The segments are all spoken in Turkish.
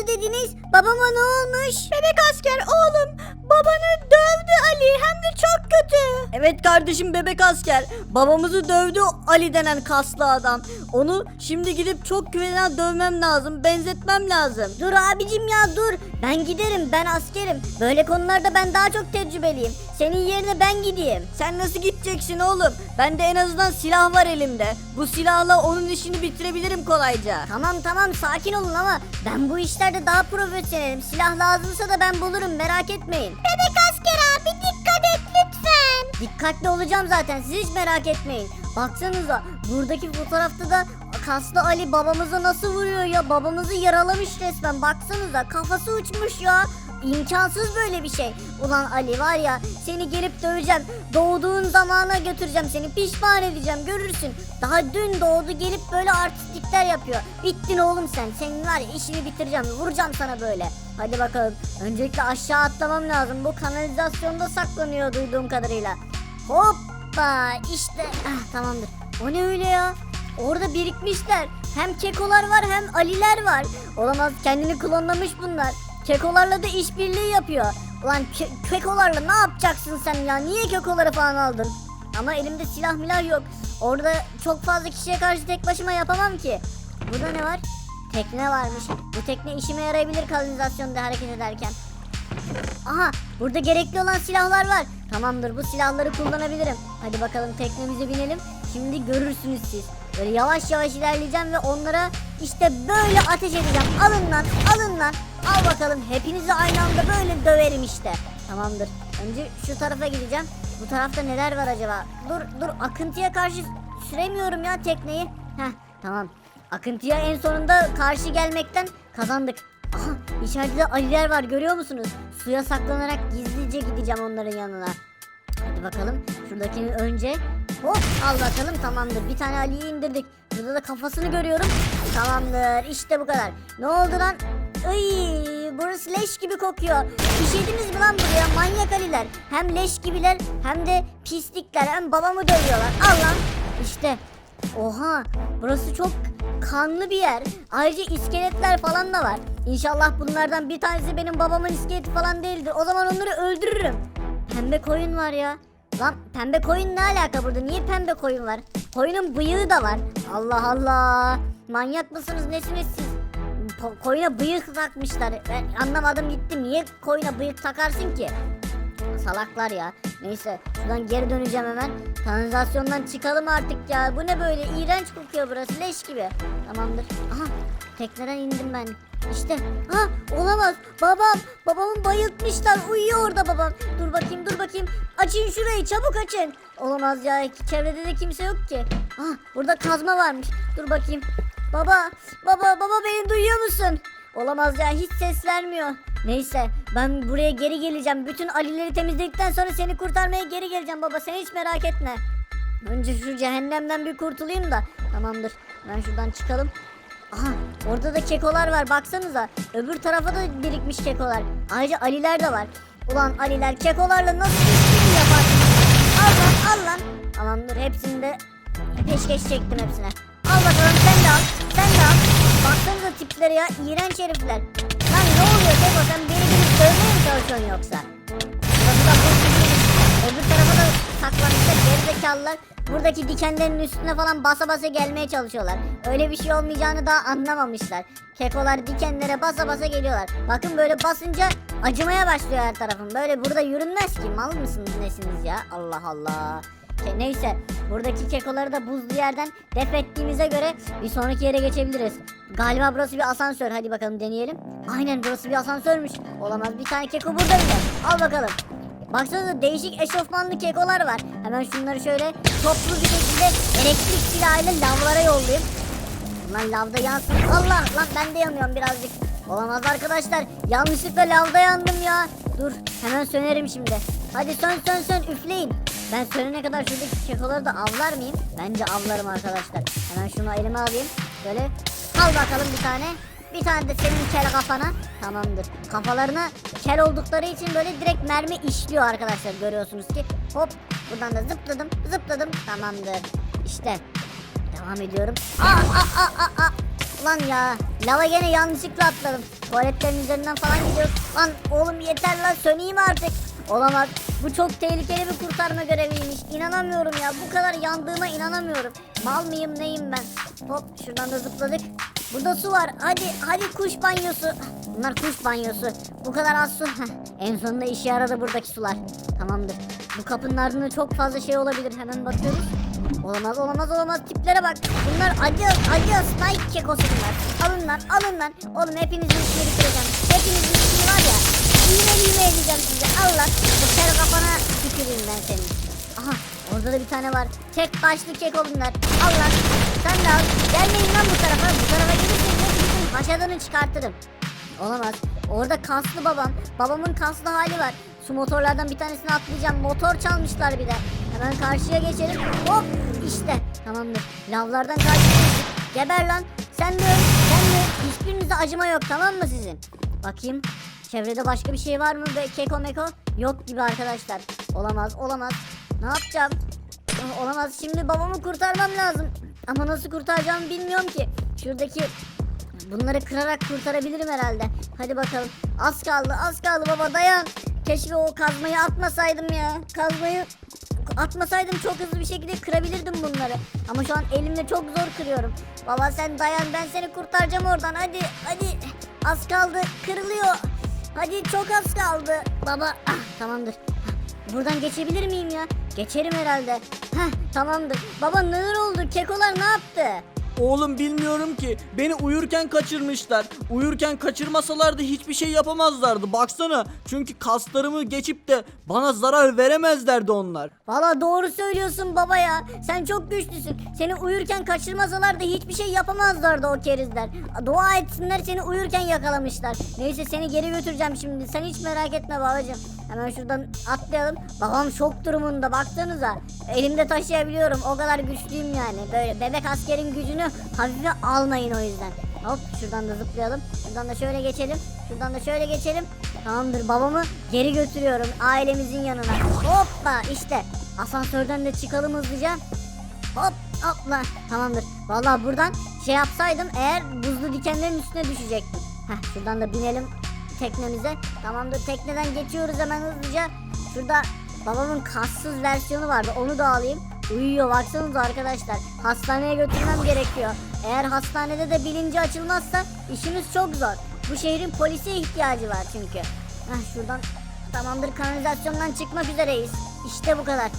oldu dediniz? Babama ne olmuş? Bebek asker oğlum babanı dövdü Ali hem de çok kötü. Evet kardeşim bebek asker. Babamızı dövdü Ali denen kaslı adam. Onu şimdi gidip çok güvenen dövmem lazım. Benzetmem lazım. Dur abicim ya dur. Ben giderim ben askerim. Böyle konularda ben daha çok tecrübeliyim. Senin yerine ben gideyim. Sen nasıl gideceksin oğlum? Bende en azından silah var elimde. Bu silahla onun işini bitirebilirim kolayca. Tamam tamam sakin olun ama ben bu işlerde daha profesyonelim. Silah lazımsa da ben bulurum merak etmeyin. Bebek asker abi dikkat et lütfen. Dikkatli olacağım zaten siz hiç merak etmeyin. Baksanıza buradaki fotoğrafta da kaslı Ali babamıza nasıl vuruyor ya babamızı yaralamış resmen baksanıza kafası uçmuş ya. İmkansız böyle bir şey. Ulan Ali var ya seni gelip döveceğim. Doğduğun zamana götüreceğim seni. Pişman edeceğim görürsün. Daha dün doğdu gelip böyle artistlikler yapıyor. Bittin oğlum sen. Senin var ya işini bitireceğim. Vuracağım sana böyle. Hadi bakalım. Öncelikle aşağı atlamam lazım. Bu kanalizasyonda saklanıyor duyduğum kadarıyla. Hoppa işte. Ah, tamamdır. O ne öyle ya? Orada birikmişler. Hem kekolar var hem aliler var. Olamaz kendini klonlamış bunlar. Kekolarla da işbirliği yapıyor. Ulan ke- kekolarla ne yapacaksın sen ya? Niye kekoları falan aldın? Ama elimde silah milah yok. Orada çok fazla kişiye karşı tek başıma yapamam ki. Burada ne var? Tekne varmış. Bu tekne işime yarayabilir kanalizasyonda hareket ederken. Aha burada gerekli olan silahlar var. Tamamdır bu silahları kullanabilirim. Hadi bakalım teknemize binelim. Şimdi görürsünüz siz. Böyle yavaş yavaş ilerleyeceğim ve onlara işte böyle ateş edeceğim. Alın lan alın lan. Al bakalım hepinizi aynı anda böyle döverim işte. Tamamdır. Önce şu tarafa gideceğim. Bu tarafta neler var acaba? Dur dur akıntıya karşı süremiyorum ya tekneyi. Heh tamam. Akıntıya en sonunda karşı gelmekten kazandık. Aha içeride de aliler var görüyor musunuz? Suya saklanarak gizlice gideceğim onların yanına. Hadi bakalım şuradakini önce hop al bakalım tamamdır bir tane Ali'yi indirdik. Burada da kafasını görüyorum. Tamamdır işte bu kadar. Ne oldu lan? Iy, burası leş gibi kokuyor. İşediniz mi lan buraya manyak Aliler? Hem leş gibiler hem de pislikler hem babamı dövüyorlar. Al lan işte. Oha burası çok kanlı bir yer. Ayrıca iskeletler falan da var. İnşallah bunlardan bir tanesi benim babamın iskeleti falan değildir. O zaman onları öldürürüm. Pembe koyun var ya. Lan pembe koyun ne alaka burada? Niye pembe koyun var? Koyunun bıyığı da var. Allah Allah. Manyak mısınız nesiniz siz? Po- koyuna bıyık takmışlar. Ben anlamadım gitti. Niye koyuna bıyık takarsın ki? Salaklar ya. Neyse şuradan geri döneceğim hemen. Kanalizasyondan çıkalım artık ya. Bu ne böyle? İğrenç kokuyor burası. Leş gibi. Tamamdır. Aha tekneden indim ben. İşte. Ha olamaz. Babam. Babamı bayıltmışlar. Uyuyor orada babam. Dur bakayım dur bakayım. Açın şurayı çabuk açın. Olamaz ya. Çevrede de kimse yok ki. Ah burada kazma varmış. Dur bakayım. Baba. Baba baba beni duyuyor musun? Olamaz ya hiç ses vermiyor. Neyse ben buraya geri geleceğim. Bütün alileri temizledikten sonra seni kurtarmaya geri geleceğim baba. Sen hiç merak etme. Önce şu cehennemden bir kurtulayım da. Tamamdır. Ben şuradan çıkalım. Aha orada da kekolar var baksanıza. Öbür tarafa da birikmiş kekolar. Ayrıca aliler de var. Ulan aliler kekolarla nasıl işbirliği yaparsınız? Al lan al lan. Tamamdır hepsini de peşkeş çektim hepsine. Al bakalım al. Sen de al. Baksanıza tiplere ya iğrenç herifler. Lan ne oluyor Keko sen beni gelip dövmeye mi çalışıyorsun yoksa? Burası da gibi. Öbür tarafa da saklanmışlar gerizekalılar. Buradaki dikenlerin üstüne falan basa basa gelmeye çalışıyorlar. Öyle bir şey olmayacağını daha anlamamışlar. Kekolar dikenlere basa basa geliyorlar. Bakın böyle basınca acımaya başlıyor her tarafım. Böyle burada yürünmez ki. Mal mısınız nesiniz ya? Allah Allah. Ke- Neyse buradaki kekoları da buzlu yerden def ettiğimize göre bir sonraki yere geçebiliriz. Galiba burası bir asansör hadi bakalım deneyelim. Aynen burası bir asansörmüş. Olamaz bir tane keko burada bile. Al bakalım. Baksanıza değişik eşofmanlı kekolar var. Hemen şunları şöyle toplu bir şekilde elektrik silahıyla lavlara yollayayım. Lan lavda yansın. Allah lan ben de yanıyorum birazcık. Olamaz arkadaşlar. Yanlışlıkla lavda yandım ya. Dur hemen sönerim şimdi. Hadi sön sön sön üfleyin. Ben sönene kadar şuradaki kekoları da avlar mıyım? Bence avlarım arkadaşlar. Hemen şunu elime alayım. Böyle al bakalım bir tane. Bir tane de senin kel kafana. Tamamdır. Kafalarına kel oldukları için böyle direkt mermi işliyor arkadaşlar. Görüyorsunuz ki. Hop buradan da zıpladım zıpladım. Tamamdır. İşte Devam ediyorum. Aa, aa, aa, aa, aa. Ya Lava gene yanlışlıkla atladım. Tuvaletlerin üzerinden falan gidiyoruz. Lan oğlum yeter lan söneyim artık. Olamaz. Bu çok tehlikeli bir kurtarma göreviymiş. İnanamıyorum ya. Bu kadar yandığıma inanamıyorum. Mal mıyım neyim ben? Hop şuradan da zıpladık. Burada su var. Hadi hadi kuş banyosu. Bunlar kuş banyosu. Bu kadar az su. En sonunda işe yaradı buradaki sular. Tamamdır. Bu kapının ardında çok fazla şey olabilir. Hemen bakıyoruz. Olamaz olamaz olamaz tiplere bak. Bunlar adios adios Nike kekosu bunlar. Alın lan alın lan. Oğlum hepinizin işini bitireceğim. Hepinizin işini var ya. İğne iğne edeceğim size. Al lan. Bu kel kafana tüküreyim ben senin. Aha orada da bir tane var. Tek başlı keko bunlar. Al lan. Sen de al. Gelmeyin lan bu tarafa. Bu tarafa gelirseniz hepinizin haşadını çıkartırım. Olamaz. Orada kaslı babam. Babamın kaslı hali var. Su motorlardan bir tanesini atlayacağım. Motor çalmışlar bir de. Hemen karşıya geçelim. Hop işte. Tamamdır. Lavlardan geçtik. Geber lan. Sen de öl. Sen de öl. Hiçbirinize acıma yok tamam mı sizin? Bakayım. Çevrede başka bir şey var mı be keko meko? Yok gibi arkadaşlar. Olamaz olamaz. Ne yapacağım? Olamaz şimdi babamı kurtarmam lazım. Ama nasıl kurtaracağımı bilmiyorum ki. Şuradaki Bunları kırarak kurtarabilirim herhalde. Hadi bakalım. Az kaldı, az kaldı baba dayan. Keşke o kazmayı atmasaydım ya. Kazmayı atmasaydım çok hızlı bir şekilde kırabilirdim bunları. Ama şu an elimle çok zor kırıyorum. Baba sen dayan ben seni kurtaracağım oradan. Hadi hadi. Az kaldı. Kırılıyor. Hadi çok az kaldı. Baba ah, tamamdır. Buradan geçebilir miyim ya? Geçerim herhalde. Heh tamamdır. Baba neler oldu? Kekolar ne yaptı? Oğlum bilmiyorum ki. Beni uyurken kaçırmışlar. Uyurken kaçırmasalardı hiçbir şey yapamazlardı. Baksana. Çünkü kaslarımı geçip de bana zarar veremezlerdi onlar. Valla doğru söylüyorsun baba ya. Sen çok güçlüsün. Seni uyurken kaçırmasalar da hiçbir şey yapamazlardı o kerizler. Dua etsinler seni uyurken yakalamışlar. Neyse seni geri götüreceğim şimdi. Sen hiç merak etme babacığım. Hemen şuradan atlayalım. Babam şok durumunda baksanıza. Elimde taşıyabiliyorum. O kadar güçlüyüm yani. Böyle bebek askerin gücünü hafife almayın o yüzden. Hop şuradan da zıplayalım. Şuradan da şöyle geçelim. Şuradan da şöyle geçelim. Tamamdır babamı geri götürüyorum ailemizin yanına. Hoppa işte. Asansörden de çıkalım hızlıca. Hop hopla. Tamamdır. Vallahi buradan şey yapsaydım eğer buzlu dikenlerin üstüne düşecektim. Heh şuradan da binelim teknemize. Tamamdır tekneden geçiyoruz hemen hızlıca. Şurada babamın kassız versiyonu vardı onu da alayım. Uyuyor baksanıza arkadaşlar. Hastaneye götürmem gerekiyor. Eğer hastanede de bilinci açılmazsa işimiz çok zor. Bu şehrin polise ihtiyacı var çünkü. Heh şuradan tamamdır kanalizasyondan çıkmak üzereyiz. İşte bu kadar.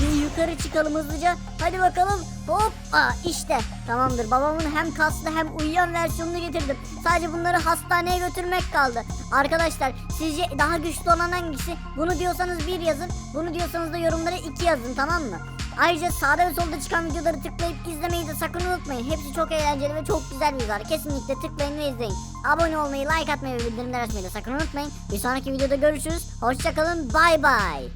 Şimdi yukarı çıkalım hızlıca. Hadi bakalım. Hop. Aa, işte. Tamamdır. Babamın hem kaslı hem uyuyan versiyonunu getirdim. Sadece bunları hastaneye götürmek kaldı. Arkadaşlar sizce daha güçlü olan hangisi? Bunu diyorsanız bir yazın. Bunu diyorsanız da yorumlara iki yazın tamam mı? Ayrıca sağda ve solda çıkan videoları tıklayıp izlemeyi de sakın unutmayın. Hepsi çok eğlenceli ve çok güzel videolar. Kesinlikle tıklayın ve izleyin. Abone olmayı, like atmayı ve bildirimler açmayı da sakın unutmayın. Bir sonraki videoda görüşürüz. Hoşçakalın. Bay bay.